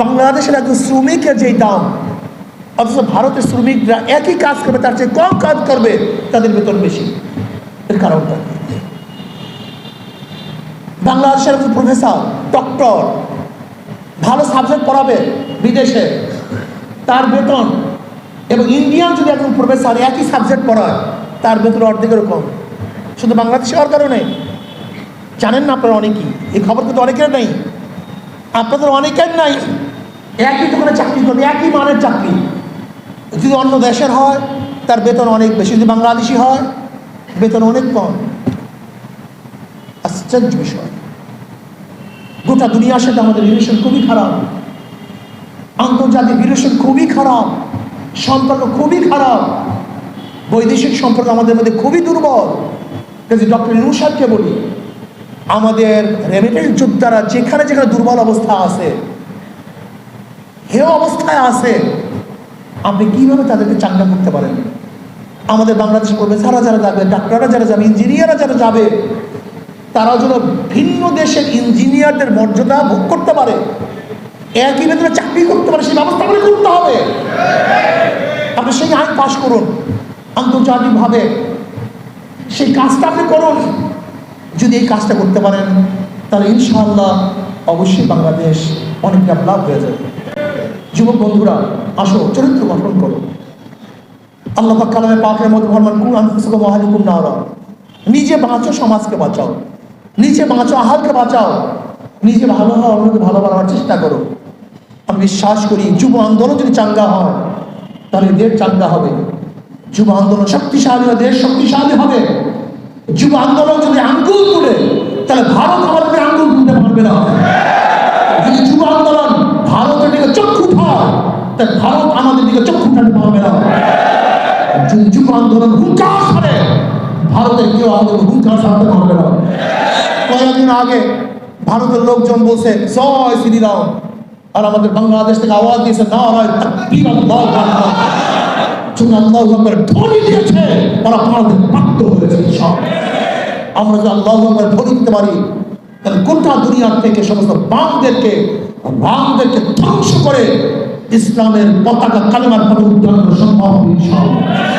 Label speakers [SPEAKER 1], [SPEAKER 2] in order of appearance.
[SPEAKER 1] বাংলাদেশের একজন শ্রমিকের যেই দাম, অথচ ভারতের শ্রমিকরা একই কাজ করবে, তার চেয়ে কম কাজ করবে, তাদের বেতন বেশি। এর কারণটা বাংলাদেশের একজন প্রফেসর, ডক্টর, ভালো সাবজেক্ট পড়াবে বিদেশে, তার বেতন, এবং ইন্ডিয়ান যদি একজন প্রফেসর একই সাবজেক্ট পড়ায়, তার বেতন অর্ধেকের কম। শুধু বাংলাদেশে হওয়ার কারণে। জানেন না আপনারা অনেকেই, এই খবর কিন্তু অনেকের নেই। আপনাদের অনেকের নাই। একই দোকানে চাকরি করবে, একই মানের চাকরি। যদি অন্য দেশের হয়, তার বেতন অনেক বেশি। যদি বাংলাদেশি হয়, বেতন অনেক কম। আশ্চর্য বিষয়। গোটা দুনিয়ার সাথে আমাদের রিলেশন খুবই খারাপ। আন্তর্জাতিক রিলেশন খুবই খারাপ। সম্পর্ক খুবই খারাপ। বৈদেশিক সম্পর্ক আমাদের মধ্যে খুবই দুর্বল। কাজে ডক্টর ইনুসাদকে বলি, আমাদের রেমিটেন্স যোদ্ধারা যেখানে যেখানে দুর্বল অবস্থা আছে হে অবস্থায় আছে। আপনি কীভাবে তাদেরকে চাঙ্গা করতে পারেন? আমাদের বাংলাদেশ করবে, যারা যারা যাবে, ডাক্তাররা যারা যাবে, ইঞ্জিনিয়াররা যারা যাবে তারা যেন ভিন্ন দেশের ইঞ্জিনিয়ারদের মর্যাদা ভোগ করতে পারে। একই বেতনে চাকরি করতে পারে, সেই ব্যবস্থা করে করতে হবে। আপনি সেই আইন পাশ করুন, আন্তর্জাতিকভাবে। সেই কাজটা আপনি করুন। যদি এই কাজটা করতে পারেন, তাহলে ইনশাআল্লাহ অবশ্যই বাংলাদেশ অনেক ডেভেলপ হয়ে যাবে। যুবক বন্ধুরা, আসো, চরিত্র গঠন করো। আল্লাহ কালামে ফরমান কুন আনফুসুকুম ওয়া আহলিকুম নিজে বাঁচো, সমাজকে বাঁচাও। নিজে বাঁচো আহালকে বাঁচাও। নিজে ভালো হওয়া, অন্যকে ভালো বানাবার চেষ্টা করো। আমি বিশ্বাস করি, যুব আন্দোলন যদি চাঙ্গা হয়, তাহলে দেশ চাঙ্গা হবে। যুব আন্দোলন শক্তিশালী হয়, দেশ শক্তিশালী হবে। যুব আন্দোলন যদি আঙ্গুল তুলে, তাহলে ভারত আমাদেরকে আঙ্গুল তাহলে ভারত আমাদের দিকে চক্ষু উঠাতে পারবে না। যুব আন্দোলন হুঙ্কার ছাড়ে ভারতের কেউ আমাদের হুঙ্কার ছাড়তে পারবে না। কয়েকদিন আগে ভারতের লোকজন বলছে, জয় শ্রীরাম। আর আমাদের বাংলাদেশ থেকে আওয়াজ দিয়েছে না নয় আল্লাহু আকবার ধ্বনি দিয়েছে ওরা ভারতের বাধ্য হয়েছে সব। আমরা যদি আল্লাহু আকবার ধ্বনি দিতে পারি, তাহলে গোটা দুনিয়ার থেকে সমস্ত বামদেরকে, রামদেরকে ধ্বংস করে ইসলামের পতাকা কালেমার পথে করা সম্ভব হবে